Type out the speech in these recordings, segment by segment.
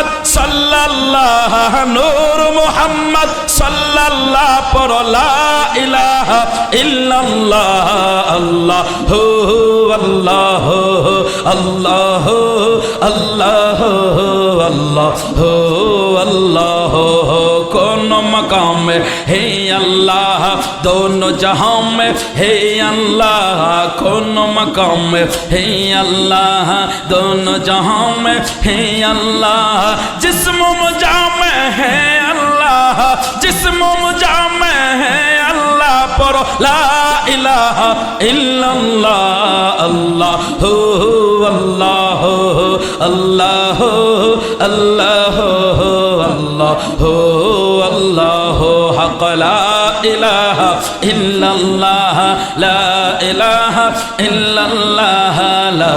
মুহাম্মদ সাল্লাল্লাহ নূর মোহাম্মদ সাল্লাল্লাহ পরলা ইলাহা ইল্লাল্লাহ আল্লাহ আল্লাহ আল্লাহ আল্লাহ আল্লাহ আল্লাহ। मकाम में हे अल्लाह दोनों जहां में हे अल्लाह कोनो मकाम में हे अल्लाह दोनों जहां में हे अल्लाह जिसम मुझा में है अल्लाह जिसम मुझा में है अल्लाह परो ला इलाहा इल्लल्लाह अल्लाह हो अल्लाह हो अल्लाह हो अल्लाह हो হো আল্লাহ হক লা ইলাহা ইল্লাল্লাহ লা ইলাহা ইল্লাল্লাহ লা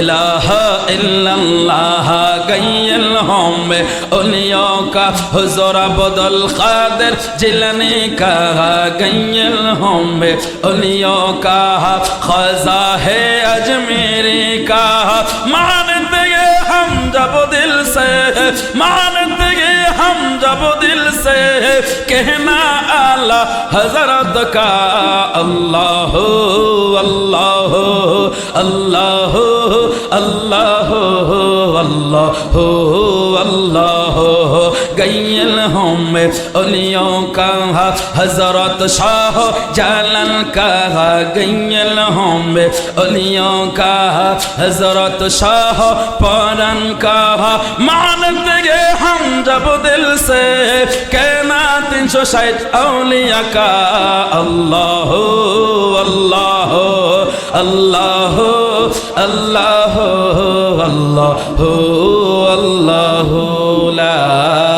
ইলাহা ইল্লাল্লাহ গাইয়াল হোমে ওলিয়া کا حضور بدل قادر جلنے کا گنگل ہوں بے علیوں کا خزا ہے اجمیری کا مانتے گے ہم جب دل سے مانتے گے سلام جب دل سے کہنا آلہ حضرت کا اللہ اللہ اللہ اللہ اللہ কইল হোম অলিও কাহা হজরত শাহ জালান কাহা গইল হোম অলিও কাহা হজরত শাহ পরান কাহা মানত গে হম জব দিল সে কেনা তিনশো ষাট অলিয়া কা আল্লাহ আল্লাহ আল্লাহ আল্লাহ আল্লাহ